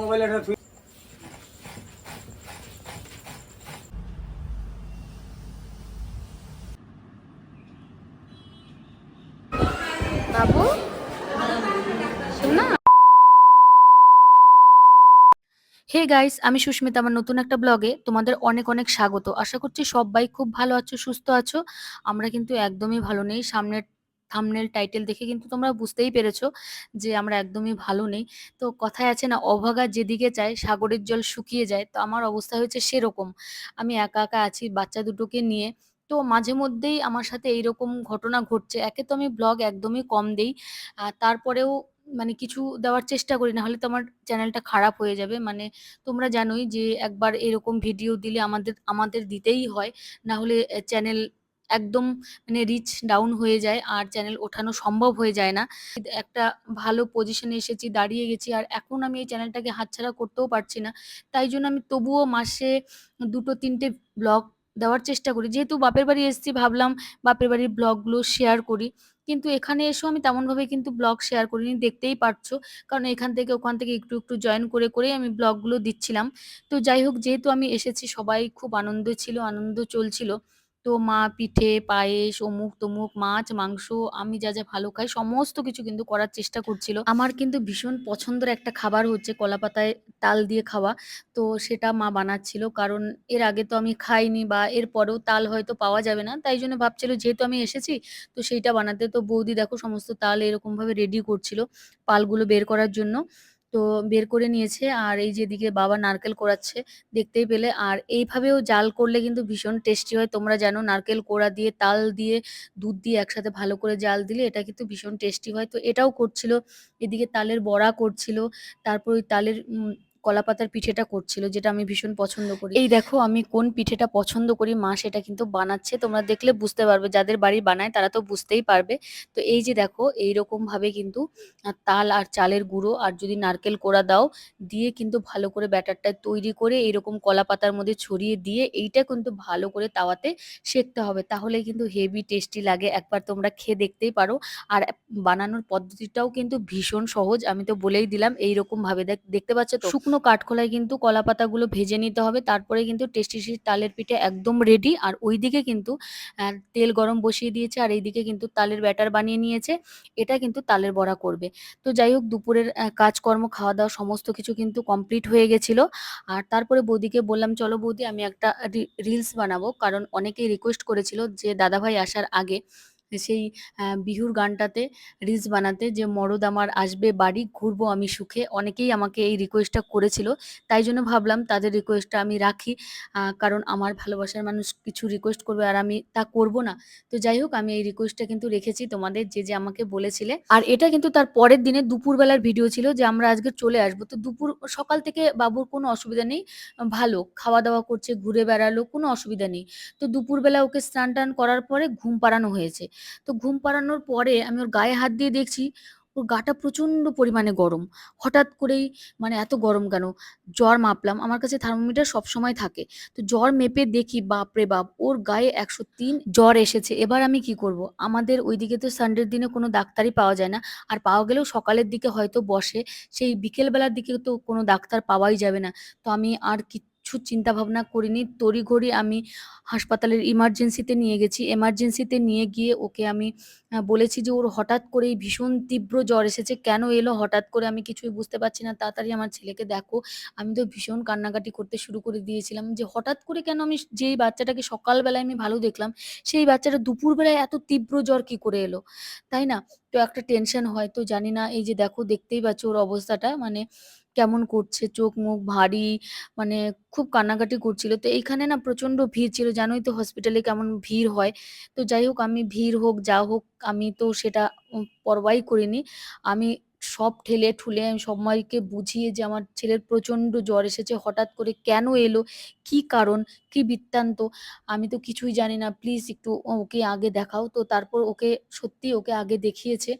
Mobile একটা hey guys আমি সুস্মিতা আমার নতুন একটা ব্লগে তোমাদের অনেক অনেক স্বাগত। আশা করছি সবাই খুব ভালো আছো, সুস্থ আছো। আমরা কিন্তু একদমই ভালো নেই। সামনের থাম্বনেল টাইটেল দেখে কিন্তু তোমরা বুঝতেই পেরেছ যে আমরা একদমই ভালো নেই। তো কথায় আছে না, অভাগা যেদিকে চায় সাগরের জল শুকিয়ে যায়, তো আমার অবস্থা হয়েছে সেরকম। আমি একা একা আছি, বাচ্চা দুটোকে নিয়ে। তো মাঝে মধ্যেই আমার সাথে এইরকম ঘটনা ঘটছে। একে তো আমি ব্লগ একদমই কম দেই তারপরেও মানে কিছু দেওয়ার চেষ্টা করি, না হলে তো আমার চ্যানেলটা খারাপ হয়ে যাবে। মানে তোমরা জানোই যে একবার এরকম ভিডিও দিলে আমাদের আমাদের দিতেই হয়। না হলে চ্যানেল একদম মানে রিচ ডাউন হয়ে যায় আর চ্যানেল ওঠানো সম্ভব হয়ে যায় না। একটা ভালো পজিশনে এসেছি, দাঁড়িয়ে গেছি আর এখন আমি এই চ্যানেলটাকে হাতছাড়া করতেও পারছি না। তাই জন্য আমি তবুও মাসে দুটো, তিনটে ব্লগ দেওয়ার চেষ্টা করি। যেহেতু বাপের বাড়ি এসেছি, ভাবলাম বাপের বাড়ির ব্লগগুলো শেয়ার করি। কিন্তু এখানে এসেও আমি তেমনভাবে কিন্তু ব্লগ শেয়ার করিনি, দেখতেই পারছ। কারণ এখান থেকে, ওখান থেকে একটু একটু জয়েন করে, করেই আমি ব্লগগুলো দিচ্ছিলাম। তো যাই হোক, যেহেতু আমি এসেছি, সবাই খুব আনন্দ ছিল, আনন্দ চলছিল। তো মা, পিঠে, পায়েস, অমুক, তমুক, মাছ, মাংস, আমি যা যা ভালো খাই, সমস্ত কিছু কিন্তু করার চেষ্টা করছিল। আমার কিন্তু ভীষণ পছন্দের একটা খাবার হচ্ছে কলা পাতায় তাল দিয়ে খাওয়া। তো সেটা মা বানাচ্ছিল, কারণ এর আগে তো আমি খাইনি বা এর পরেও তাল হয়তো পাওয়া যাবে না, তাই জন্য ভাবছিল যেহেতু আমি এসেছি, তো সেইটা বানাতে। তো বৌদি দেখো, সমস্ত তাল এরকমভাবে রেডি করছিল পালগুলো বের করার জন্য। তো বের করে নিয়েছে। আর এই যে যেদিকে বাবা নারকেল কোড়াচ্ছে দেখতেই পেলে। আর এইভাবেও জাল করলে কিন্তু ভীষণ টেস্টি হয়। তোমরা জানো নারকেল কোড়া দিয়ে, তাল দিয়ে, দুধ দিয়ে একসাথে ভালো করে জাল দিলে এটা কিন্তু ভীষণ টেস্টি হয়। তো এটাও করছিল। এদিকে তালের বড়া করছিল। তারপর ওই তালের উম, কলাপাতার পিঠেটা করছিল যেটা আমি ভীষণ পছন্দ করি। এই দেখো আমি কোন পিঠেটা পছন্দ করি মা সেটা কিন্তু বানাচ্ছে। তোমরা দেখলে বুঝতে পারবে যাদের বাড়ি বানায় তারা তো বুঝতেই পারবে। তো এই যে দেখো এইরকম ভাবে কিন্তু তাল আর চালের গুঁড়ো আর যদি নারকেল কোড়া দাও দিয়ে কিন্তু ভালো করে ব্যাটারটা তৈরি করে এইরকম কলা পাতার মধ্যে ছড়িয়ে দিয়ে এইটা কিন্তু ভালো করে তাওয়াতে সেঁকতে হবে। তাহলে কিন্তু হেভি টেস্টি লাগে একবার তোমরা খেয়ে দেখতেই পারো। আর বানানোর পদ্ধতিটাও কিন্তু ভীষণ সহজ আমি তো বলেই দিলাম এইরকম ভাবে দেখ- দেখতে পাচ্ছ তো? শুকনো কাঠখোলায় কিন্তু কলা পাতাগুলো ভেজে নিতে হবে। তারপরে কিন্তু টেস্টি তালের পিঠে একদম রেডি আর ওইদিকে কিন্তু তেল গরম বসিয়ে দিয়েছে আর এইদিকে কিন্তু তালের ব্যাটার বানিয়ে নিয়েছে। এটা কিন্তু তালের বড়া করবে। তো যাই হোক, দুপুরের কাজকর্ম খাওয়া দাওয়া সমস্ত কিছু কিন্তু কমপ্লিট হয়ে গেছিল। আর তারপরে বৌদিকে বললাম, চলো বৌদি, আমি একটা রিলস বানাবো। কারণ অনেকেই রিকোয়েস্ট করেছিল যে, দাদাভাই আসার আগে সেই বিহুর গানটাতে রিলস বানাতে যে মরদ আমার আসবে বাড়ি, ঘুরবো আমি সুখে, অনেকেই আমাকে এই রিকোয়েস্টটা করেছিল। তাই জন্য ভাবলাম তাদের রিকোয়েস্টটা আমি রাখি। কারণ আমার ভালোবাসার মানুষ কিছু রিকোয়েস্ট করবে আর আমি তা করব না। তো যাই হোক, আমি এই রিকোয়েস্টটা কিন্তু রেখেছি তোমাদের, যে যে আমাকে বলেছিলে। আর এটা কিন্তু তার পরের দিনে দুপুরবেলার ভিডিও ছিল যে, আমরা আজকে চলে আসব। তো দুপুর, সকাল থেকে বাবুর কোনো অসুবিধা নেই। ভালো খাওয়া দাওয়া করছে, ঘুরে বেড়ালো, কোনো অসুবিধা নেই। তো দুপুরবেলা ওকে স্নান টান করার পরে ঘুম পাড়ানো হয়েছে। তো ঘুম পাড়ানোর পরে আমি ওর গায়ে হাত দিয়ে দেখছি ওর গাটা প্রচণ্ড পরিমাণে গরম। হঠাৎ করেই মানে এত গরম কেন? জ্বর মাপলাম। আমার কাছে থার্মোমিটার সবসময় থাকে। তো জ্বর মেপে দেখি, বাপরে বাপ, ওর গায়ে একশো তিন জ্বর এসেছে। এবার আমি কি করব? আমাদের ওইদিকে তো সানডের দিনে কোনো ডাক্তারই পাওয়া যায় না। আর পাওয়া গেলেও সকালের দিকে হয়তো বসে, সেই বিকেলবেলার দিকে তো কোনো ডাক্তার পাওয়াই যাবে না। তো আমি আর কিচ্ছু চিন্তা ভাবনা করিনি। তড়িঘড়ি আমি হাসপাতালের ইমার্জেন্সিতে নিয়ে গেছি। এমার্জেন্সিতে নিয়ে গিয়ে ওকে আমি বলেছি যে ওর হঠাৎ করেই ভীষণ তীব্র জ্বর এসেছে। কেন এলো? হঠাৎ করে আমি কিছুই বুঝতে পারছি না। তাড়াতাড়ি আমার ছেলেকে দেখো। আমি তো ভীষণ কান্নাকাটি করতে শুরু করে দিয়েছিলাম যে হঠাৎ করে কেন আমি যেই বাচ্চাটাকে সকালবেলায় আমি ভালো দেখলাম, সেই বাচ্চাটা দুপুরবেলায় এত তীব্র জ্বর কি করে এলো? তাই না? তো একটা টেনশন হয়। তো জানি না, এই যে দেখো, দেখতেই পাচ্ছ ওর অবস্থাটা। মানে কেমন করছে? চোখ মুখ ভারী মানে খুব কান্নাকাটি করছিল। তো এইখানে না প্রচণ্ড ভিড় ছিল জানোই তো হসপিটালে কেমন ভিড় হয়। তো যাই হোক আমি ভিড় হোক যা হোক আমি তো সেটা উম, পরোয়াই করিনি। আমি সব ঠেলে ঠুলে আমি সবাইকে বুঝিয়ে যে আমার ছেলের প্রচণ্ড জ্বর এসেছে হঠাৎ করে কেন এলো? কি কারণ? কি বৃত্তান্ত? আমি তো কিছুই জানি না। প্লিজ একটু ওকে আগে দেখাও। তো তারপর ওকে সত্যি ওকে আগে দেখিয়েছে।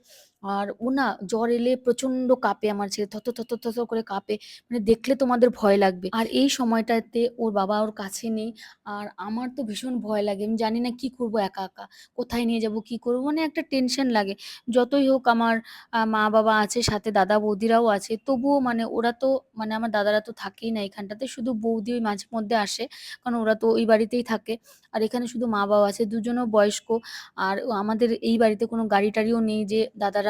আর ও না জ্বর এলে প্রচণ্ড কাঁপে আমার ছেলে, থত থত থর করে কাঁপে। মানে দেখলে তোমাদের ভয় লাগবে। আর এই সময়টাতে ওর বাবা ওর কাছে নেই। আর আমার তো ভীষণ ভয় লাগে। আমি জানি না কি করব একা একা। কোথায় নিয়ে যাব, কি করব? মানে একটা টেনশন লাগে। যতই হোক আমার মা বাবা আছে, সাথে দাদা বৌদিরাও আছে। তবুও মানে ওরা তো মানে আমার দাদারা তো থাকেই না এখানটাতে। শুধু বৌদি ওই মাঝে মধ্যে আসে। কারণ ওরা তো ওই বাড়িতেই থাকে। আর এখানে শুধু মা বাবা আছে, দুজনও বয়স্ক। আর আমাদের এই বাড়িতে কোনো গাড়ি টাড়িও নেই যে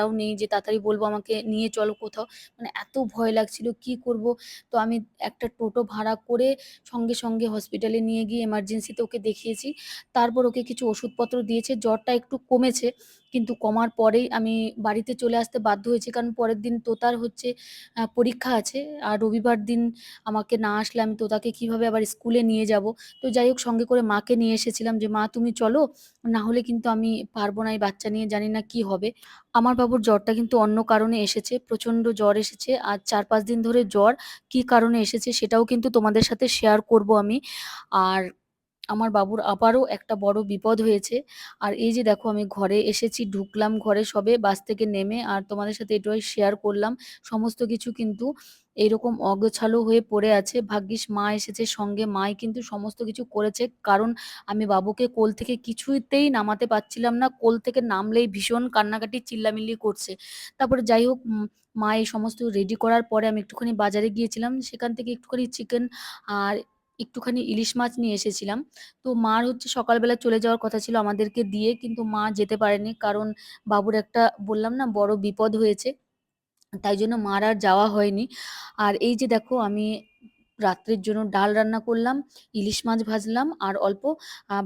দাদারাও নেই যে তাড়াতাড়ি বলব আমাকে নিয়ে চলো কোথাও। মানে এত ভয় লাগছিল, কি করব? তো আমি একটা টোটো ভাড়া করে সঙ্গে সঙ্গে হসপিটালে নিয়ে গিয়ে এমার্জেন্সিতে ওকে দেখিয়েছি। তারপর ওকে কিছু ওষুধপত্র দিয়েছে, জ্বরটা একটু কমেছে। কিন্তু কমার পরেই আমি বাড়িতে চলে আসতে বাধ্য হয়েছি। কারণ পরের দিন তোতার হচ্ছে পরীক্ষা আছে। আর রবিবার দিন আমাকে না আসলে আমি তোতাকে কীভাবে আবার স্কুলে নিয়ে যাব? তো যাই হোক, সঙ্গে করে মাকে নিয়ে এসেছিলাম যে, মা, তুমি চলো। না হলে কিন্তু আমি পারব না এই বাচ্চা নিয়ে, জানি না কি হবে। আমার বাবুর জ্বরটা কিন্তু অন্য কারণে এসেছে প্রচণ্ড জ্বর এসেছে। আর চার পাঁচ দিন ধরে জ্বর কি কারণে এসেছে সেটাও কিন্তু তোমাদের সাথে শেয়ার করব আমি। আর আমার বাবুর আবারও একটা বড় বিপদ হয়েছে। আর এই যে দেখো, আমি ঘরে এসেছি, ঢুকলাম ঘরে সবে, বাস থেকে নেমে, আর তোমাদের সাথে এটাই শেয়ার করলাম। সমস্ত কিছু কিন্তু এইরকম অগোছালো হয়ে পড়ে আছে। ভাগ্যিস মা এসেছে সঙ্গে, মাই কিন্তু সমস্ত কিছু করেছে। কারণ আমি বাবুকে কোল থেকে কিছুতেই নামাতে পারছিলাম না। কোল থেকে নামলেই ভীষণ কান্নাকাটি, চিল্লামিল্লি করছে। তারপরে যাই হোক মা এই সমস্ত রেডি করার পরে আমি একটুখানি বাজারে গিয়েছিলাম। সেখান থেকে একটুখানি চিকেন আর একটুখানি ইলিশ মাছ নিয়ে এসেছিলাম। তো মার হচ্ছে সকালবেলা চলে যাওয়ার কথা ছিল আমাদেরকে দিয়ে, কিন্তু মা যেতে পারেনি। কারণ বাবুর একটা, বললাম না, বড় বিপদ হয়েছে। তাই জন্য মার আর যাওয়া হয়নি। আর এই যে দেখো, আমি রাত্রের জন্য ডাল রান্না করলাম, ইলিশ মাছ ভাজলাম আর অল্প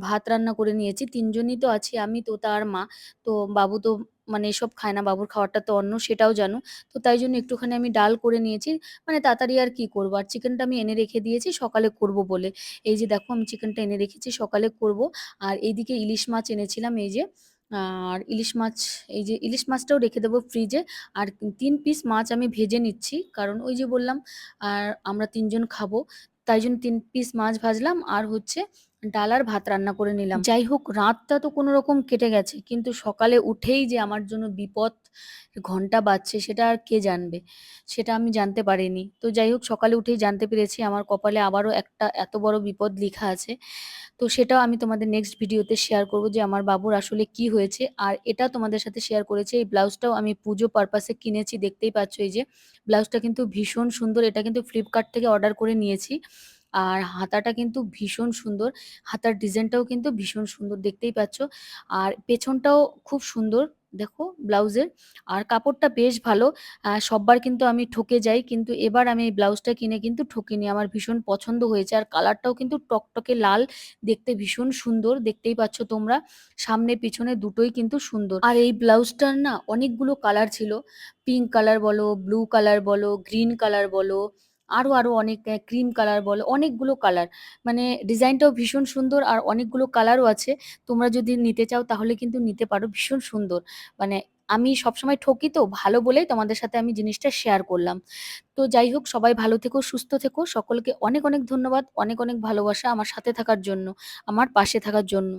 ভাত রান্না করে নিয়েছি। তিনজনই তো আছি, আমি তো তার মা। তো বাবু তো মানে এসব খায় না, বাবুর খাওয়ারটা তো অন্য, সেটাও জানো। তো তাই জন্য একটুখানি আমি ডাল করে নিয়েছি। মানে তাড়াতাড়ি আর কি করব? আর চিকেনটা আমি এনে রেখে দিয়েছি, সকালে করব বলে। এই যে দেখো, আমি চিকেনটা এনে রেখেছি, সকালে করব। আর এইদিকে ইলিশ মাছ এনেছিলাম, এই যে আর ইলিশ মাছ, এই যে ইলিশ মাছটাও রেখে দেবো ফ্রিজে আর তিন পিস মাছ আমি ভেজে নিচ্ছি, কারণ ওই যে বললাম, আর আমরা তিনজন খাব, তাই জন্য তিন পিস মাছ ভাজলাম। আর হচ্ছে ডাল আর ভাত রান্না করে নিলাম। যাই হোক রাতটা তো কোনো রকম কেটে গেছে, কিন্তু সকালে উঠেই যে আমার জন্য বিপদ, ঘণ্টা বাজছে, সেটা আর কে জানবে? সেটা আমি জানতে পারিনি। তো যাই হোক সকালে উঠেই জানতে পেরেছি, আমার কপালে আবারও একটা এত বড় বিপদ লেখা আছে। তো সেটাও আমি তোমাদের নেক্সট ভিডিওতে শেয়ার করব যে আমার বাবুর আসলে কি হয়েছে। আর এটা তোমাদের সাথে শেয়ার করেছি, এই ব্লাউজটাও আমি পুজো পারপাসে কিনেছি, দেখতেই পাচ্ছ এই যে, ব্লাউজটা কিন্তু ভীষণ সুন্দর, এটা কিন্তু ফ্লিপকার্ট থেকে অর্ডার করে নিয়েছি। আর হাতাটা কিন্তু ভীষণ সুন্দর। হাতার ডিজাইনটাও কিন্তু ভীষণ সুন্দর, দেখতেই পাচ্ছ। আর পেছনটাও খুব সুন্দর, দেখো, ব্লাউজের। আর কাপড়টা বেশ ভালো সববার কিন্তু আমি ঠকে যাই, কিন্তু এবার আমি এই ব্লাউজটা কিনে কিন্তু ঠকিনি। আমার ভীষণ পছন্দ হয়েছে, আর কালারটাও কিন্তু টকটকে লাল, দেখতে ভীষণ সুন্দর, দেখতেই পাচ্ছ তোমরা। সামনে পিছনে দুটোই কিন্তু সুন্দর। আর এই ব্লাউজটার না অনেকগুলো কালার ছিল। পিঙ্ক কালার বলো, ব্লু কালার বলো, গ্রিন কালার বলো আরও আরও অনেক ক্রিম কালার বলো, অনেকগুলো কালার মানে ডিজাইনটাও ভীষণ সুন্দর আর অনেকগুলো কালারও আছে। তোমরা যদি নিতে চাও তাহলে কিন্তু নিতে পারো, ভীষণ সুন্দর। মানে আমি সবসময় ঠকি তো, ভালো বলেই তোমাদের সাথে আমি জিনিসটা শেয়ার করলাম। তো যাই হোক, সবাই ভালো থেকো, সুস্থ থেকো। সকলকে অনেক অনেক ধন্যবাদ, অনেক অনেক ভালোবাসা আমার সাথে থাকার জন্য, আমার পাশে থাকার জন্য।